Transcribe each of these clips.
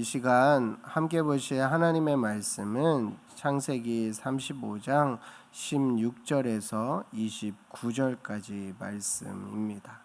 이 시간 함께 보실 하나님의 말씀은 창세기 35장 16절에서 29절까지 말씀입니다.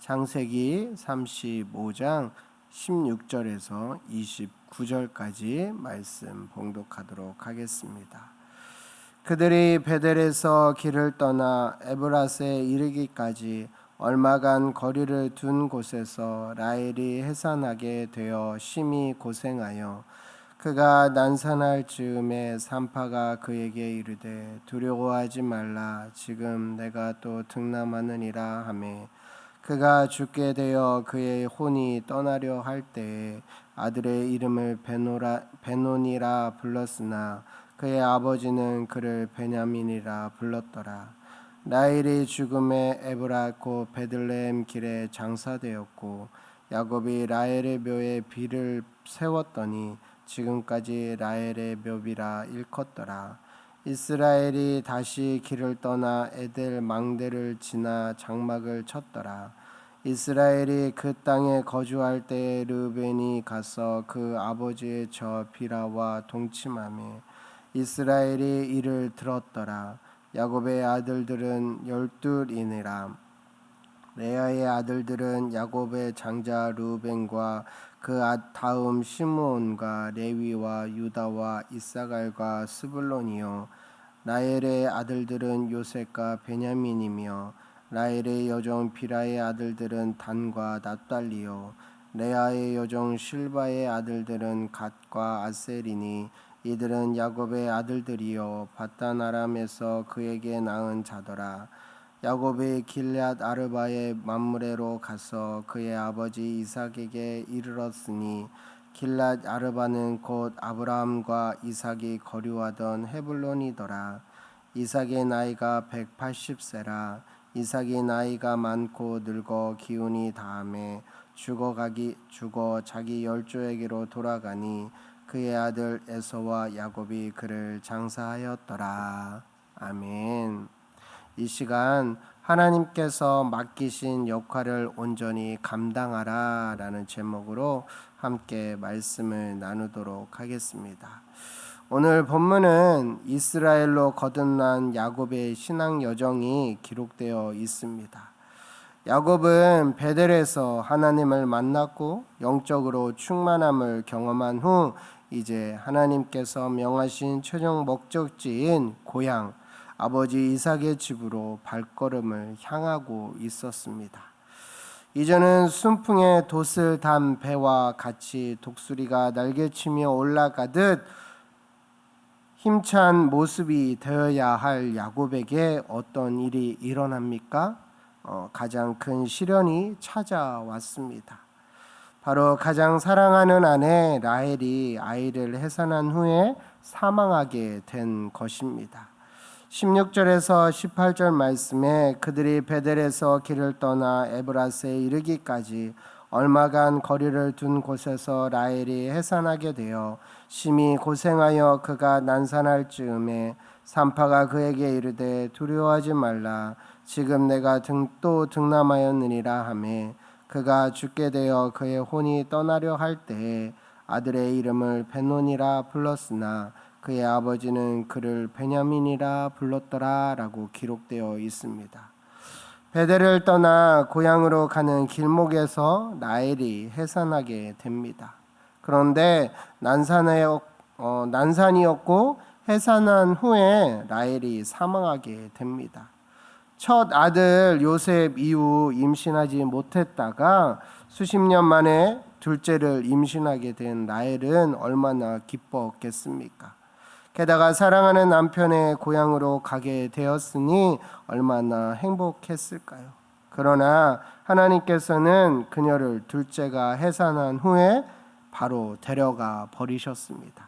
창세기 35장 16절에서 29절까지 말씀 봉독하도록 하겠습니다. 그들이 베델에서 길을 떠나 에브라스에 이르기까지 얼마간 거리를 둔 곳에서 라헬이 해산하게 되어 심히 고생하여 그가 난산할 즈음에 산파가 그에게 이르되 두려워하지 말라 지금 내가 또 등남하느니라 하매 그가 죽게 되어 그의 혼이 떠나려 할 때에 아들의 이름을 베노라 베논이라 불렀으나 그의 아버지는 그를 베냐민이라 불렀더라. 라헬이 죽음에 에브라 곧 베들레헴 길에 장사되었고 야곱이 라헬의 묘에 비를 세웠더니 지금까지 라헬의 묘비라 일컫더라. 이스라엘이 다시 길을 떠나 에델 망대를 지나 장막을 쳤더라. 이스라엘이 그 땅에 거주할 때에 르벤이 가서 그 아버지의 저 비라와 동침하며 이스라엘이 이를 들었더라. 야곱의 아들들은 열둘이니라. 레아의 아들들은 야곱의 장자 루벤과 그 아, 다음 시므온과 레위와 유다와 이사갈과 스불론이요 라헬의 아들들은 요셉과 베냐민이며 라헬의 여종 비라의 아들들은 단과 납달리요 레아의 여종 실바의 아들들은 갓과 아셀이니 이들은 야곱의 아들들이요 바단 아람에서 그에게 낳은 자더라. 야곱이 길앗 아르바의 mamре로 가서 그의 아버지 이삭에게 이르렀으니 길앗 아르바는 곧 아브라함과 이삭이 거류하던 헤블론이더라. 이삭의 나이가 180세라. 이삭이 나이가 많고 늙어 기운이 다함에 죽어가기 죽어 자기 열조에게로 돌아가니 그의 아들 에서와 야곱이 그를 장사하였더라. 아멘. 이 시간 하나님께서 맡기신 역할을 온전히 감당하라 라는 제목으로 함께 말씀을 나누도록 하겠습니다. 오늘 본문은 이스라엘로 거듭난 야곱의 신앙 여정이 기록되어 있습니다. 야곱은 베델에서 하나님을 만났고 영적으로 충만함을 경험한 후 이제 하나님께서 명하신 최종 목적지인 고향 아버지 이삭의 집으로 발걸음을 향하고 있었습니다. 이전은 순풍에 돛을 단 배와 같이 독수리가 날개치며 올라가듯 힘찬 모습이 되어야 할 야곱에게 어떤 일이 일어납니까? 어, 가장 큰 시련이 찾아왔습니다. 바로 가장 사랑하는 아내 라헬이 아이를 해산한 후에 사망하게 된 것입니다. 16절에서 18절 말씀에 그들이 베델에서 길을 떠나 에브라스에 이르기까지 얼마간 거리를 둔 곳에서 라헬이 해산하게 되어 심히 고생하여 그가 난산할 즈음에 산파가 그에게 이르되 두려워하지 말라 지금 내가 등 또 등남하였느니라 하매 그가 죽게 되어 그의 혼이 떠나려 할 때에 아들의 이름을 베논이라 불렀으나 그의 아버지는 그를 베냐민이라 불렀더라라고 기록되어 있습니다. 베델을 떠나 고향으로 가는 길목에서 나엘이 해산하게 됩니다. 그런데 어, 난산이었고 해산한 후에 라헬이 사망하게 됩니다. 첫 아들 요셉 이후 임신하지 못했다가 수십 년 만에 둘째를 임신하게 된 라헬은 얼마나 기뻤겠습니까? 게다가 사랑하는 남편의 고향으로 가게 되었으니 얼마나 행복했을까요? 그러나 하나님께서는 그녀를 둘째가 해산한 후에 바로 데려가 버리셨습니다.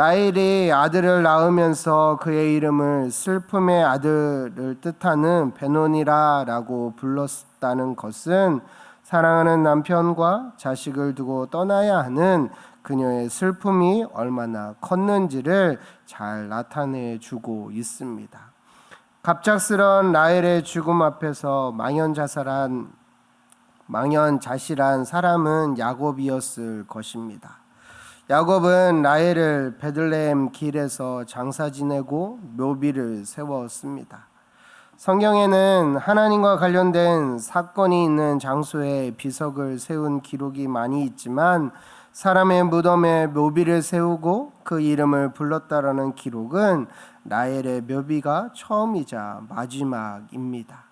라헬이 아들을 낳으면서 그의 이름을 슬픔의 아들을 뜻하는 베논이라라고 불렀다는 것은 사랑하는 남편과 자식을 두고 떠나야 하는 그녀의 슬픔이 얼마나 컸는지를 잘 나타내 주고 있습니다. 갑작스런 라헬의 죽음 앞에서 망연자살한 망연자실한 사람은 야곱이었을 것입니다. 야곱은 라헬을 베들레헴 길에서 장사 지내고 묘비를 세웠습니다. 성경에는 하나님과 관련된 사건이 있는 장소에 비석을 세운 기록이 많이 있지만 사람의 무덤에 묘비를 세우고 그 이름을 불렀다라는 기록은 라헬의 묘비가 처음이자 마지막입니다.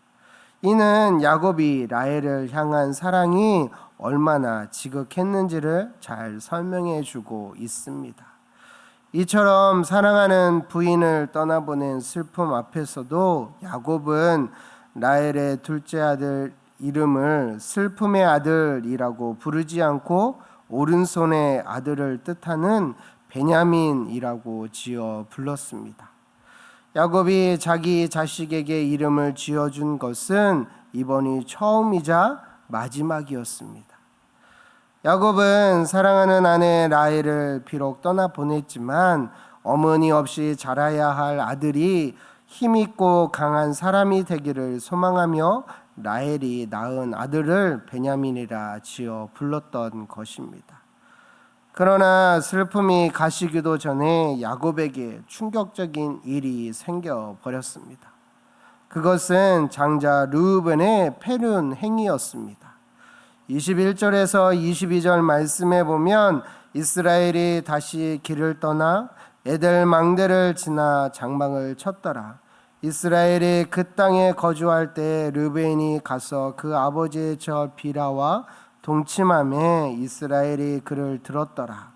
이는 야곱이 라헬을 향한 사랑이 얼마나 지극했는지를 잘 설명해 주고 있습니다. 이처럼 사랑하는 부인을 떠나보낸 슬픔 앞에서도 야곱은 라헬의 둘째 아들 이름을 슬픔의 아들이라고 부르지 않고 오른손의 아들을 뜻하는 베냐민이라고 지어 불렀습니다. 야곱이 자기 자식에게 이름을 지어준 것은 이번이 처음이자 마지막이었습니다. 야곱은 사랑하는 아내 라헬을 비록 떠나 보냈지만 어머니 없이 자라야 할 아들이 힘있고 강한 사람이 되기를 소망하며 라헬이 낳은 아들을 베냐민이라 지어 불렀던 것입니다. 그러나 슬픔이 가시기도 전에 야곱에게 충격적인 일이 생겨 버렸습니다. 그것은 장자 르우벤의 패륜 행위였습니다. 21절에서 22절 말씀에 보면 이스라엘이 다시 길을 떠나 에델 망대를 지나 장막을 쳤더라. 이스라엘이 그 땅에 거주할 때 르벤이 가서 그 아버지의 저 비라와 동침함에 이스라엘이 그를 들었더라.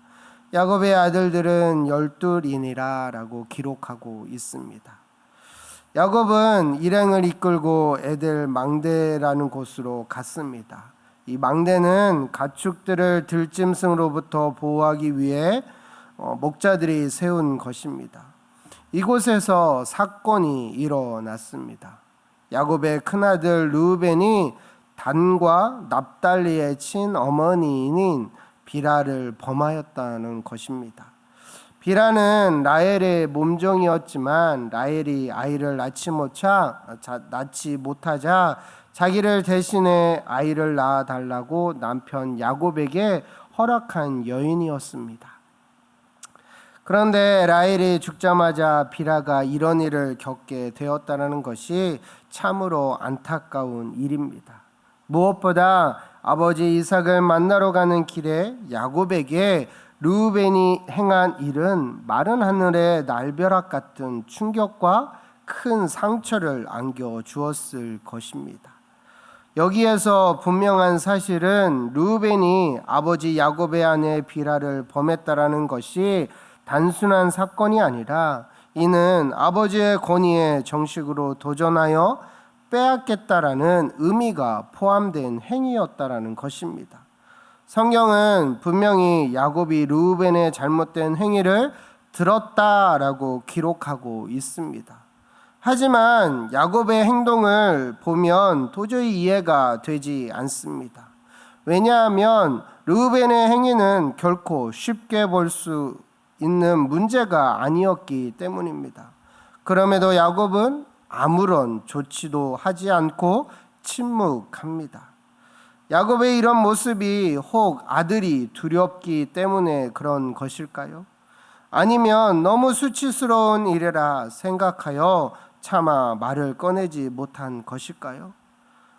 야곱의 아들들은 열둘이니라라고 기록하고 있습니다. 야곱은 일행을 이끌고 에델 망대라는 곳으로 갔습니다. 이 망대는 가축들을 들짐승으로부터 보호하기 위해 어, 목자들이 세운 것입니다. 이곳에서 사건이 일어났습니다. 야곱의 큰아들 루벤이 단과 납달리의 친어머니인 비라를 범하였다는 것입니다. 비라는 라헬의 몸종이었지만 라헬이 아이를 낳지 못하 낳지 못하자 자기를 대신해 아이를 낳아 달라고 남편 야곱에게 허락한 여인이었습니다. 그런데 라헬이 죽자마자 비라가 이런 일을 겪게 되었다는 것이 참으로 안타까운 일입니다. 무엇보다 아버지 이삭을 만나러 가는 길에 야곱에게 루벤이 행한 일은 마른 하늘의 날벼락 같은 충격과 큰 상처를 안겨 주었을 것입니다. 여기에서 분명한 사실은 루벤이 아버지 야곱의 아내 비라를 범했다라는 것이 단순한 사건이 아니라 이는 아버지의 권위에 정식으로 도전하여 빼앗겠다라는 의미가 포함된 행위였다라는 것입니다. 성경은 분명히 야곱이 루벤의 잘못된 행위를 들었다라고 기록하고 있습니다. 하지만 야곱의 행동을 보면 도저히 이해가 되지 않습니다. 왜냐하면 르우벤의 행위는 결코 쉽게 볼 수 있는 문제가 아니었기 때문입니다. 그럼에도 야곱은 아무런 조치도 하지 않고 침묵합니다. 야곱의 이런 모습이 혹 아들이 두렵기 때문에 그런 것일까요? 아니면 너무 수치스러운 일이라 생각하여 차마 말을 꺼내지 못한 것일까요?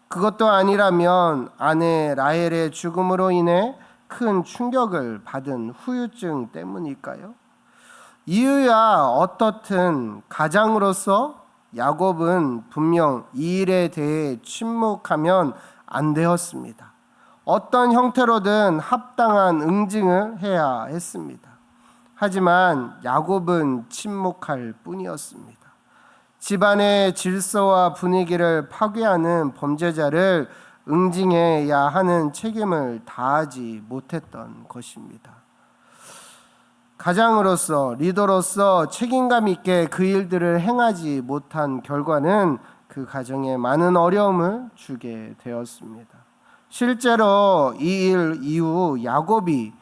그것도 아니라면 아내 라헬의 죽음으로 인해 큰 충격을 받은 후유증 때문일까요? 이유야 어떻든 가장으로서 야곱은 분명 이 일에 대해 침묵하면 안 되었습니다. 어떤 형태로든 합당한 응징을 해야 했습니다. 하지만 야곱은 침묵할 뿐이었습니다. 집안의 질서와 분위기를 파괴하는 범죄자를 응징해야 하는 책임을 다하지 못했던 것입니다. 가장으로서 리더로서 책임감 있게 그 일들을 행하지 못한 결과는 그 가정에 많은 어려움을 주게 되었습니다. 실제로 이 일 이후 야곱이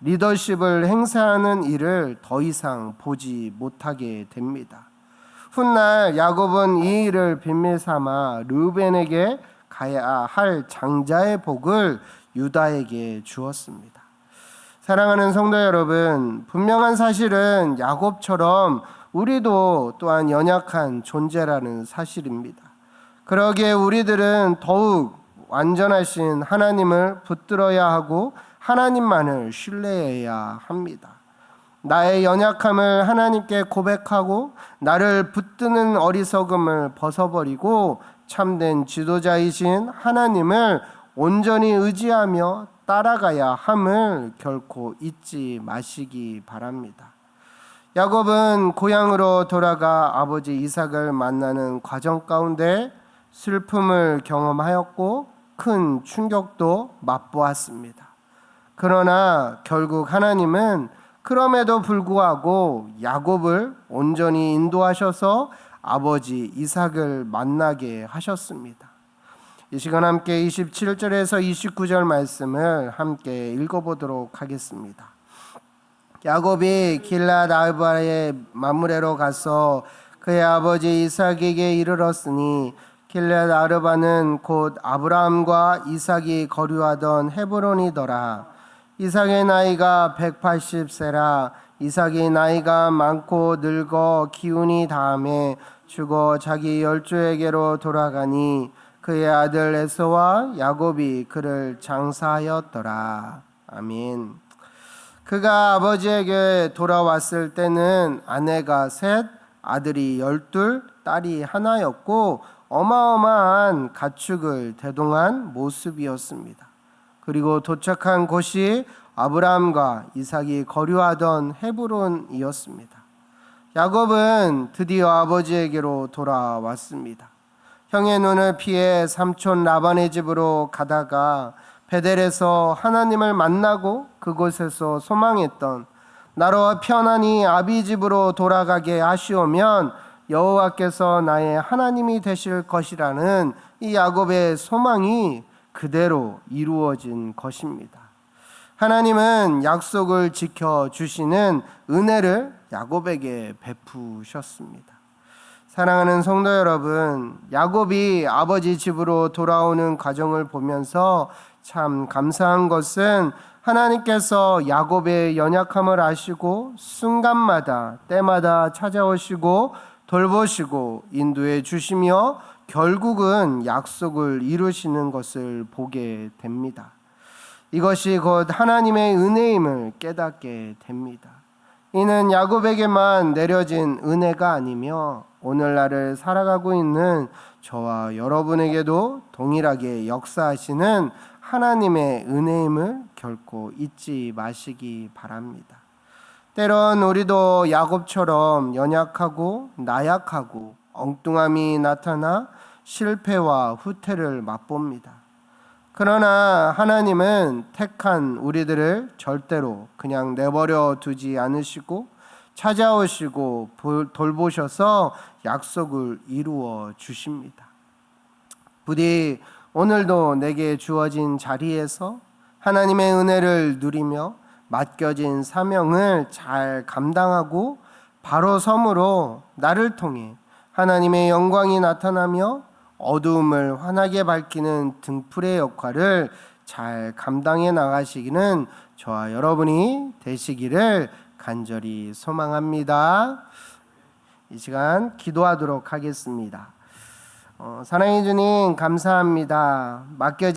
리더십을 행사하는 일을 더 이상 보지 못하게 됩니다. 훗날 야곱은 이 일을 비밀 삼아 르벤에게 가야 할 장자의 복을 유다에게 주었습니다. 사랑하는 성도 여러분, 분명한 사실은 야곱처럼 우리도 또한 연약한 존재라는 사실입니다. 그러기에 우리들은 더욱 완전하신 하나님을 붙들어야 하고 하나님만을 신뢰해야 합니다. 나의 연약함을 하나님께 고백하고 나를 붙드는 어리석음을 벗어버리고 참된 지도자이신 하나님을 온전히 의지하며 따라가야 함을 결코 잊지 마시기 바랍니다. 야곱은 고향으로 돌아가 아버지 이삭을 만나는 과정 가운데 슬픔을 경험하였고 큰 충격도 맛보았습니다. 그러나 결국 하나님은 그럼에도 불구하고 야곱을 온전히 인도하셔서 아버지 이삭을 만나게 하셨습니다. 이 시간 함께 27절에서 29절 말씀을 함께 읽어보도록 하겠습니다. 야곱이 길랏 아르바의 마므레로 가서 그의 아버지 이삭에게 이르렀으니 길랏 아르바는 곧 아브라함과 이삭이 거류하던 헤브론이더라. 이삭의 나이가 180세라 이삭의 나이가 많고 늙어 기운이 다함에 죽어 자기 열조에게로 돌아가니 그의 아들 에서와 야곱이 그를 장사하였더라. 아멘. 그가 아버지에게 돌아왔을 때는 아내가 셋, 아들이 열둘, 딸이 하나였고 어마어마한 가축을 대동한 모습이었습니다. 그리고 도착한 곳이 아브라함과 이삭이 거류하던 헤브론이었습니다. 야곱은 드디어 아버지에게로 돌아왔습니다. 형의 눈을 피해 삼촌 라반의 집으로 가다가 베델에서 하나님을 만나고 그곳에서 소망했던 나로 편안히 아비 집으로 돌아가게 하시오면 여호와께서 나의 하나님이 되실 것이라는 이 야곱의 소망이 그대로 이루어진 것입니다. 하나님은 약속을 지켜 주시는 은혜를 야곱에게 베푸셨습니다. 사랑하는 성도 여러분, 야곱이 아버지 집으로 돌아오는 과정을 보면서 참 감사한 것은 하나님께서 야곱의 연약함을 아시고 순간마다 때마다 찾아오시고 돌보시고 인도해 주시며 결국은 약속을 이루시는 것을 보게 됩니다. 이것이 곧 하나님의 은혜임을 깨닫게 됩니다. 이는 야곱에게만 내려진 은혜가 아니며 오늘날을 살아가고 있는 저와 여러분에게도 동일하게 역사하시는 하나님의 은혜임을 결코 잊지 마시기 바랍니다. 때론 우리도 야곱처럼 연약하고 나약하고 엉뚱함이 나타나 실패와 후퇴를 맛봅니다. 그러나 하나님은 택한 우리들을 절대로 그냥 내버려 두지 않으시고 찾아오시고 돌보셔서 약속을 이루어 주십니다. 부디 오늘도 내게 주어진 자리에서 하나님의 은혜를 누리며 맡겨진 사명을 잘 감당하고 바로 섬으로 나를 통해 하나님의 영광이 나타나며 어두움을 환하게 밝히는 등불의 역할을 잘 감당해 나가시기는 저와 여러분이 되시기를 간절히 소망합니다. 이 시간 기도하도록 하겠습니다. 어, 사랑해 주님 감사합니다. 맡겨